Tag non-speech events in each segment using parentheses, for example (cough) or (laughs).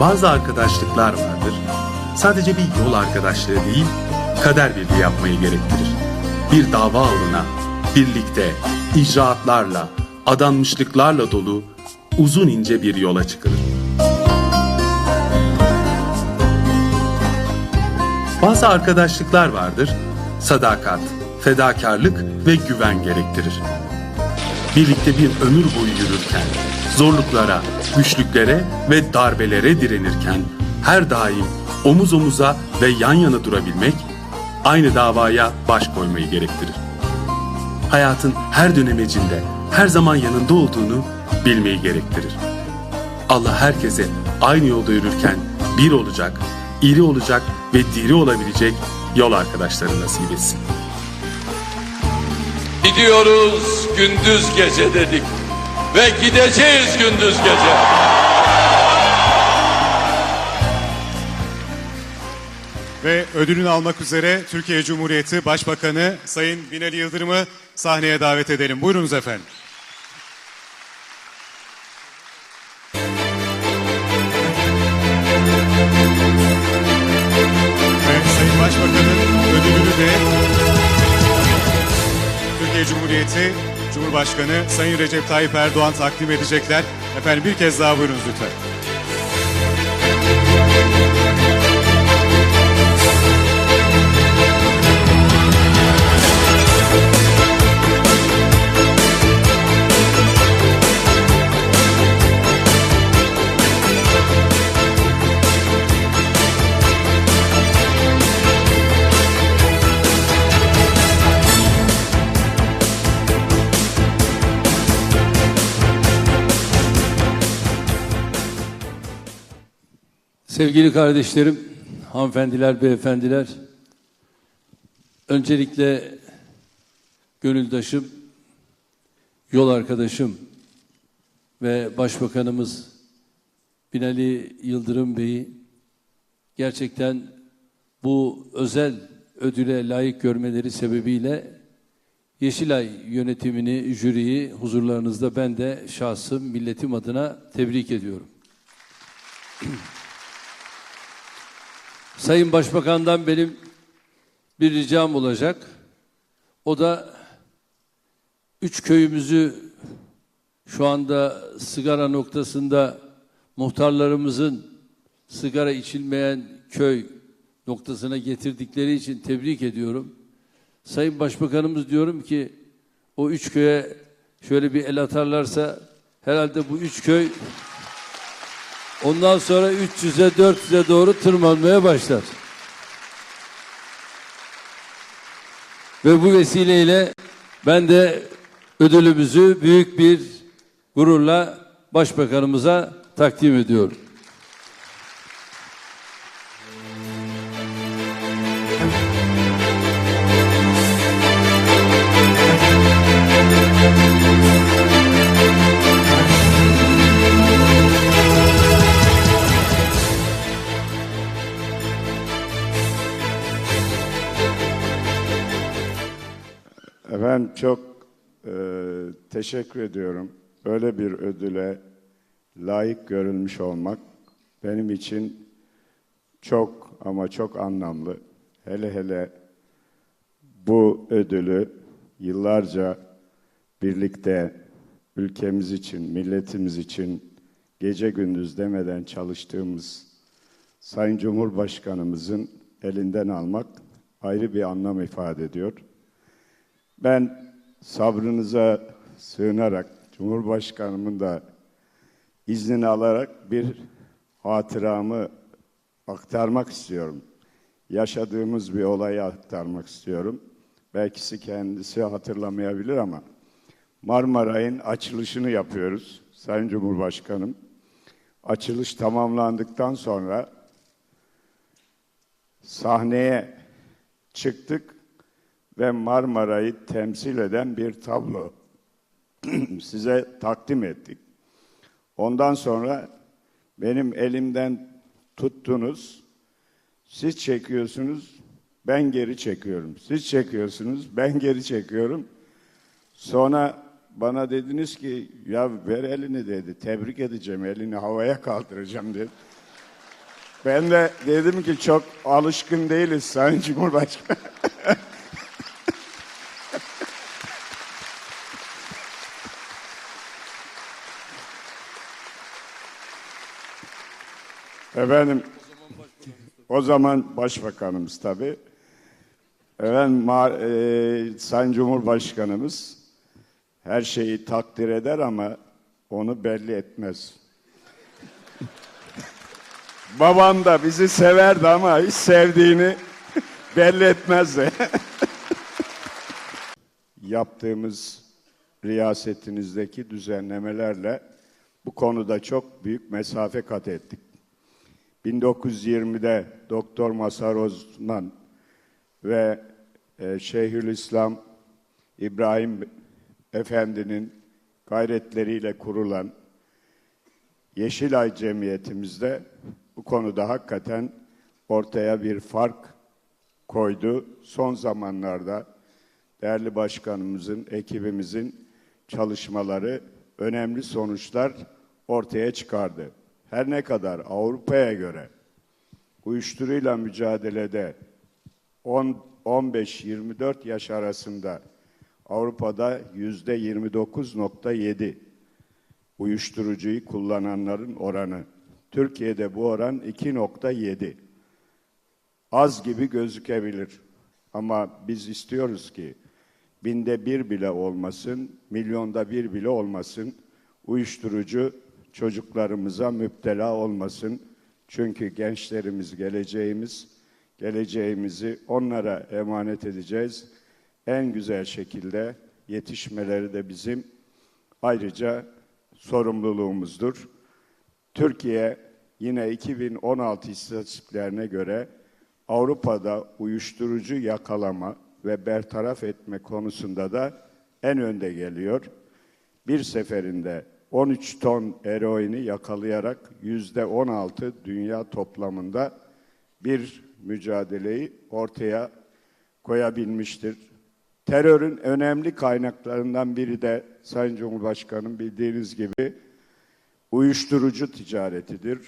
Bazı arkadaşlıklar vardır. Sadece bir yol arkadaşlığı değil, kader birliği yapmayı gerektirir. Bir dava uğruna, birlikte, icraatlarla, adanmışlıklarla dolu uzun ince bir yola çıkılır. Bazı arkadaşlıklar vardır. Sadakat, fedakarlık ve güven gerektirir. Birlikte bir ömür boyu yürürken, zorluklara, güçlüklere ve darbelere direnirken her daim omuz omuza ve yan yana durabilmek aynı davaya baş koymayı gerektirir. Hayatın her dönemecinde her zaman yanında olduğunu bilmeyi gerektirir. Allah herkese aynı yolda yürürken bir olacak, iri olacak ve diri olabilecek yol arkadaşları nasip etsin. Gidiyoruz gündüz gece dedik ve gideceğiz gündüz gece. Ve ödülünü almak üzere Türkiye Cumhuriyeti Başbakanı Sayın Binali Yıldırım'ı sahneye davet edelim. Buyurunuz efendim. Türkiye Cumhuriyeti Cumhurbaşkanı Sayın Recep Tayyip Erdoğan takdim edecekler. Efendim bir kez daha buyurunuz lütfen. Sevgili kardeşlerim, hanımefendiler, beyefendiler, öncelikle gönüldaşım, yol arkadaşım ve Başbakanımız Binali Yıldırım Bey'i gerçekten bu özel ödüle layık görmeleri sebebiyle Yeşilay yönetimini, jüriyi huzurlarınızda ben de şahsım, milletim adına tebrik ediyorum. (clears throat) Sayın Başbakan'dan benim bir ricam olacak. O da üç köyümüzü şu anda sigara noktasında muhtarlarımızın sigara içilmeyen köy noktasına getirdikleri için tebrik ediyorum. Sayın Başbakanımız diyorum ki o üç köye şöyle bir el atarlarsa herhalde bu üç köy Ondan sonra 300'e 400'e doğru tırmanmaya başlar. Ve bu vesileyle ben de ödülümüzü büyük bir gururla başbakanımıza takdim ediyorum. Çok e, teşekkür ediyorum. Böyle bir ödüle layık görülmüş olmak benim için çok ama çok anlamlı. Hele hele bu ödülü yıllarca birlikte ülkemiz için, milletimiz için gece gündüz demeden çalıştığımız Sayın Cumhurbaşkanımızın elinden almak ayrı bir anlam ifade ediyor. Ben sabrınıza sığınarak, Cumhurbaşkanımın da iznini alarak bir hatıramı aktarmak istiyorum. Yaşadığımız bir olayı aktarmak istiyorum. Belki kendisi hatırlamayabilir ama Marmaray'ın açılışını yapıyoruz Sayın Cumhurbaşkanım. Açılış tamamlandıktan sonra sahneye çıktık ve Marmara'yı temsil eden bir tablo (clears throat) size takdim ettik. Ondan sonra benim elimden tuttunuz, siz çekiyorsunuz, ben geri çekiyorum. Siz çekiyorsunuz, ben geri çekiyorum. Sonra bana dediniz ki ya ver elini dedi, tebrik edeceğim, elini havaya kaldıracağım dedi. Ben de dedim ki çok alışkın değiliz Sayın Cumhurbaşkanı. (laughs) Efendim, o zaman başbakanımız tabii. Efendim, e, Sayın Cumhurbaşkanımız her şeyi takdir eder ama onu belli etmez. (laughs) Babam da bizi severdi ama hiç sevdiğini (laughs) belli etmezdi. (laughs) Yaptığımız riyasetinizdeki düzenlemelerle bu konuda çok büyük mesafe kat ettik. 1920'de Doktor Masar Osman ve e, Şeyhülislam İbrahim Efendi'nin gayretleriyle kurulan Yeşilay Cemiyetimizde bu konuda hakikaten ortaya bir fark koydu. Son zamanlarda değerli başkanımızın, ekibimizin çalışmaları önemli sonuçlar ortaya çıkardı. Her ne kadar Avrupa'ya göre uyuşturucuyla mücadelede 10-15-24 yaş arasında Avrupa'da yüzde 29.7 uyuşturucuyu kullananların oranı. Türkiye'de bu oran 2.7. Az gibi gözükebilir. Ama biz istiyoruz ki binde bir bile olmasın, milyonda bir bile olmasın, uyuşturucu çocuklarımıza müptela olmasın. Çünkü gençlerimiz geleceğimiz, geleceğimizi onlara emanet edeceğiz. En güzel şekilde yetişmeleri de bizim ayrıca sorumluluğumuzdur. Türkiye yine 2016 istatistiklerine göre Avrupa'da uyuşturucu yakalama ve bertaraf etme konusunda da en önde geliyor. Bir seferinde 13 ton eroini yakalayarak yüzde 16 dünya toplamında bir mücadeleyi ortaya koyabilmiştir. Terörün önemli kaynaklarından biri de Sayın Cumhurbaşkanım bildiğiniz gibi uyuşturucu ticaretidir.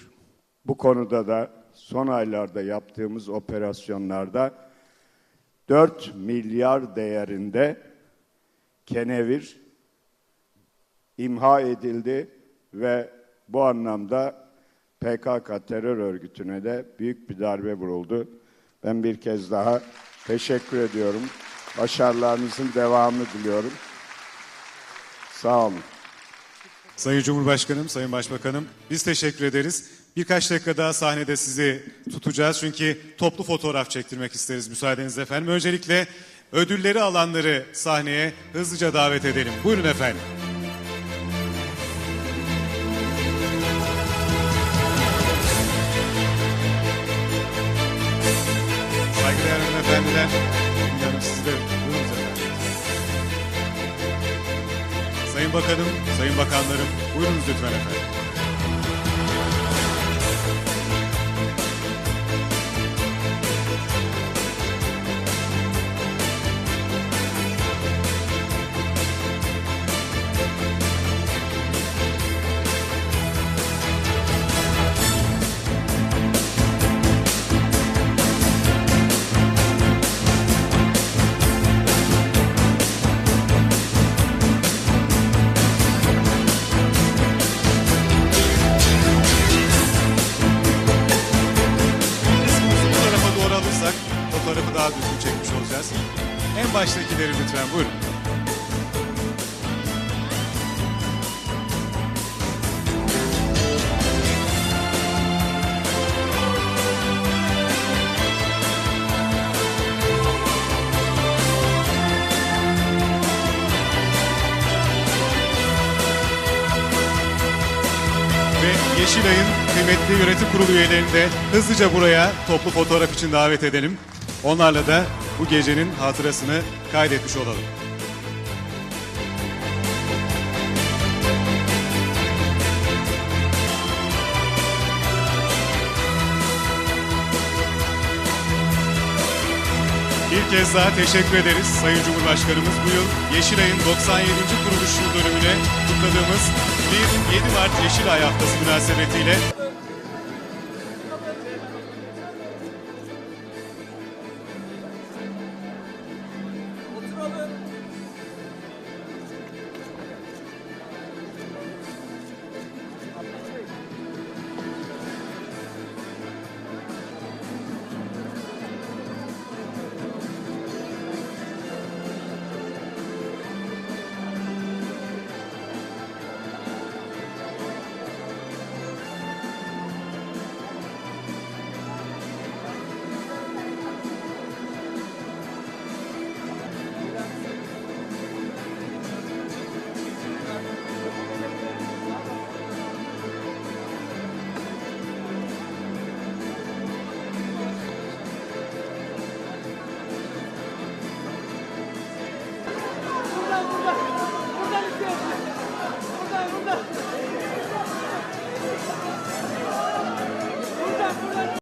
Bu konuda da son aylarda yaptığımız operasyonlarda 4 milyar değerinde kenevir imha edildi ve bu anlamda PKK terör örgütüne de büyük bir darbe vuruldu. Ben bir kez daha teşekkür ediyorum. Başarılarınızın devamını diliyorum. Sağ olun. Sayın Cumhurbaşkanım, Sayın Başbakanım biz teşekkür ederiz. Birkaç dakika daha sahnede sizi tutacağız çünkü toplu fotoğraf çektirmek isteriz müsaadenizle efendim. Öncelikle ödülleri alanları sahneye hızlıca davet edelim. Buyurun efendim. Saygıdeğer hanımefendiler, Hanım siz de buyurunuz efendim. Sayın Bakanım, Sayın Bakanlarım, buyurunuz lütfen efendim. Olacağız. En baştakileri lütfen buyurun. Ve Yeşilay'ın kıymetli yönetim kurulu üyelerini de hızlıca buraya toplu fotoğraf için davet edelim. Onlarla da bu gecenin hatırasını kaydetmiş olalım. Bir kez daha teşekkür ederiz Sayın Cumhurbaşkanımız. Bu yıl Yeşilay'ın 97. kuruluş yıl dönümüne kutladığımız bir 7 Mart Yeşilay Haftası münasebetiyle